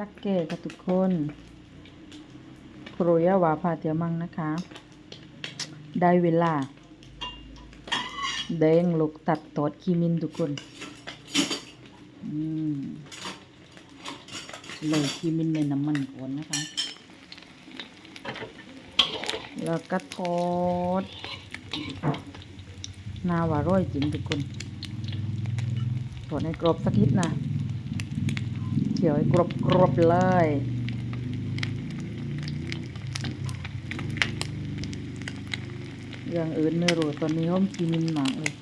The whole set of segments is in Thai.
สักเกตกับทุกคนครูยาวาพาเตียวมังนะคะ ได้เวลา เด้งลูกตัดตอดขีมินทุกคนเลยขีมินในน้ำมันก่อนนะคะ แล้วก็ทอดนาวาร่อยจริงทุกคนทอดให้กรอบสักนิดนะ ขียวให้กรอบกรบๆเลยอย่างอื่นไม่รู้ตอนนี้ห้องกินมันหมากเลย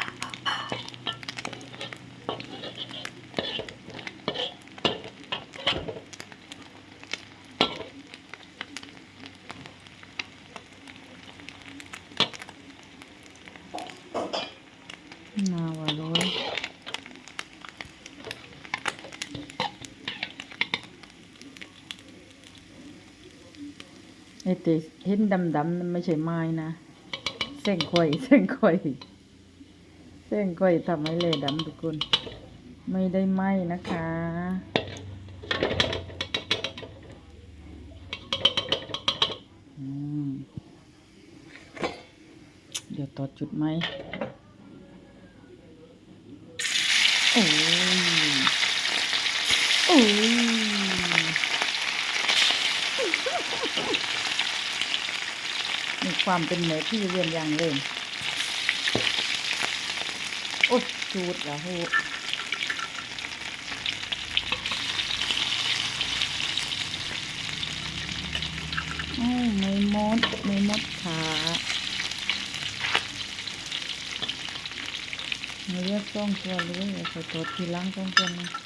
นาวาร้อยไอ้เตเห็นดำๆนั่นไม่ใช่ไม้นะเส้นข่อยเส้นข่อยเส้นข่อยทำให้เลยดำทุกคนไม่ได้ไหมนะคะ เดี๋ยวต่อจุดไหม โอ้ยโอ้ยมีความเป็นเนื้อที่เรียนอย่างเลยโอ้ยจูดแล้วโหโอ้ยไม่มดไม่มดขาไม่เรียกต้องตัวเลยเอาใส่ตัวทีหลังต้องตัวนี้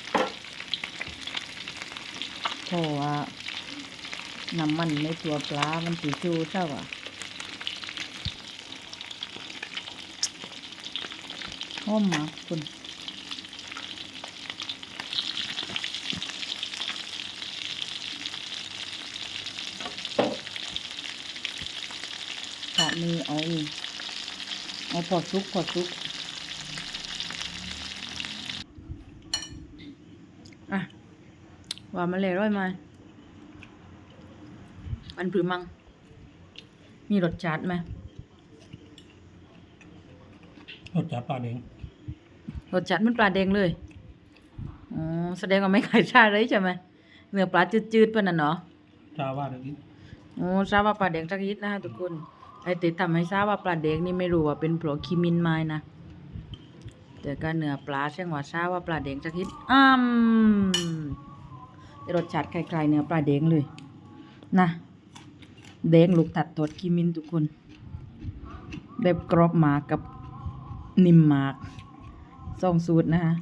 เพราะว่าน้ำมันในตัวปลา มันสีชูใช่ป่ะหอมมากคุณถ้ามีเอา เอาพอซุกพอซุก อะ ว่ามาเลยร้อยมามันผือมัง มีรสจัดไหมรสจัดปลาเด้งรสจัดมันปลาแดงเลย อ๋อ แสดงว่าไม่ขายชาเลยใช่ไหมเนื้อปลาจืดๆปะนั่นเนาะจาว่าเด็กนี้โอ้ทราบว่าปลาแดงสักนิดนะทุกคน ไอติดทำให้ทราบว่าปลาแดงนี่ไม่รู้ว่าเป็นโปรคิมินไม้นะแต่ก็เนื้อปลาเช่งว่าทราบว่าปลาแดงสักนิดอ้าม รสชาติคล้ายๆเนื้อปลาเด้งเลย นะเด้งลูกตัดตดคิมินทุกคนแบบกรอบหมากกับนิ่มหมากสองสูตรนะคะ